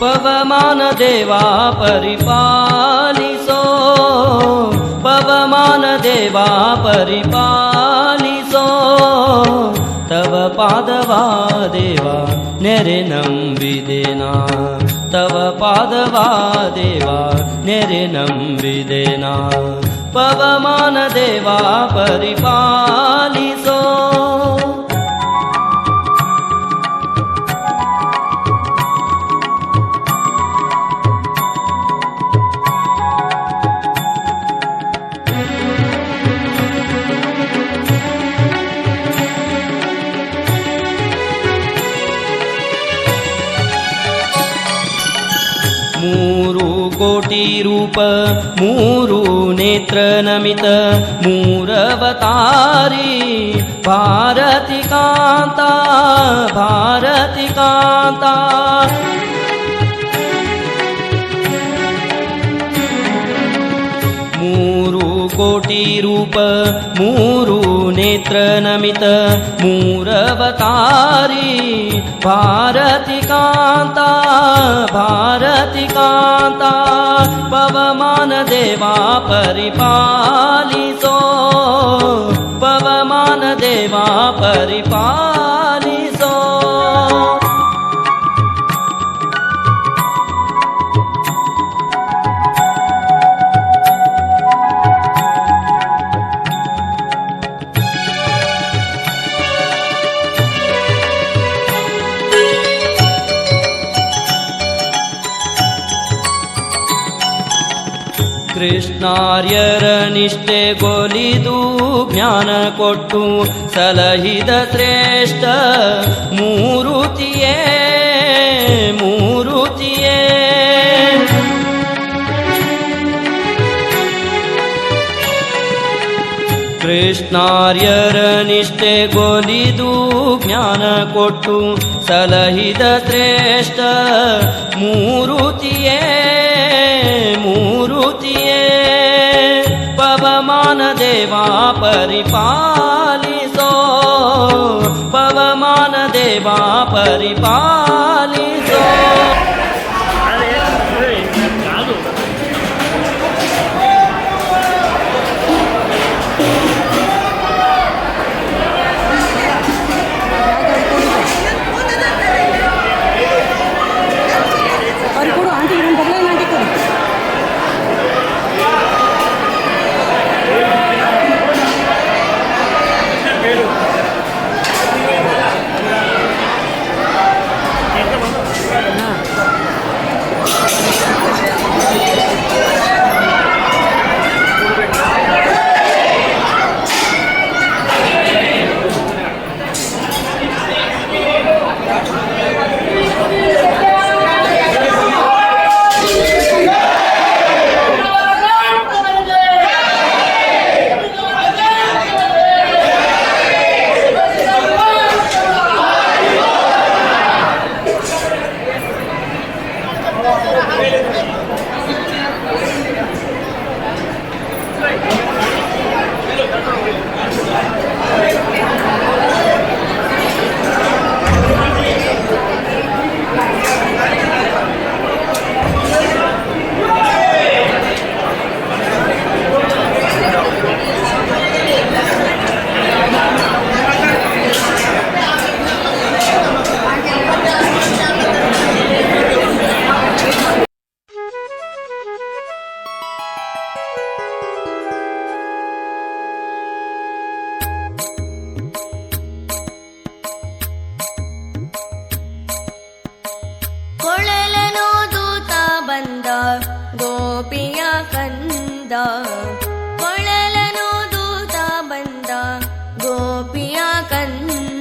पवमान देवा परिपालिसो। पवमान देवा परिपालिसो तव पादवा देवा निरिनं विदेना तव पादवा देवा निरिनं विदेना पवमान देवा परिपालिसो कोटिरूप मूरु नेत्र नमित मूरवतारी भारतिकान्ता भारतिकान्ता। कोटिरूपेत्र नमित मूरवतारी भारतिकान्ता भारतिकान्ता भारति काता पवमानदेवा परिपालि सो पवमानदेवा परिपा ಕೃಷ್ಣಾರ್ಯರ ನಿಷ್ಠೆ ಗೊಲಿದು ಜ್ಞಾನ ಕೊಟ್ಟು ಸಲಹಿದ ಶ್ರೇಷ್ಠ ಮೂರುತಿಯೇ ಮೂರುತಿಯೇ. ಕೃಷ್ಣಾರ್ಯರ ನಿಷ್ಠೆ ಗೊಲಿದು ಜ್ಞಾನ ಕೊಟ್ಟು ಸಲಹಿದ ಶ್ರೇಷ್ಠ ಮೂರುತಿಯೇ ಮೂರುತಿಯೇ. देवा परिपालिसो पवमान देवा परिपालि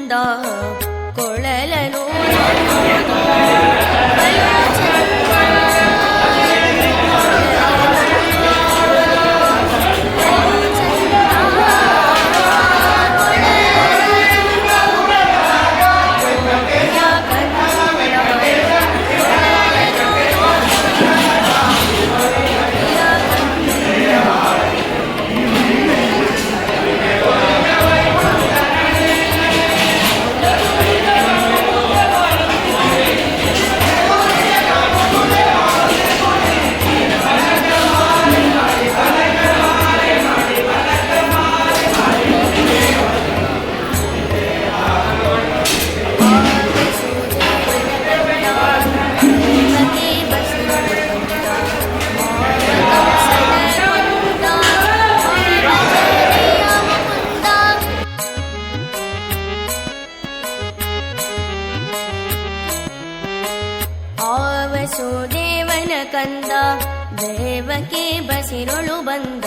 বৃন্দাবন ದೇವನ ಕಂದ ದೇವಕ್ಕೆ ಬಸಿರೊಳು ಬಂದ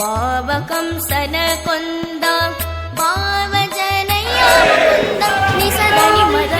ಮಾವ ಕಂಸನ ಕೊಂದ ಮಾವ ಜನಯ್ಯ ನಿಸದ ನಿಮದ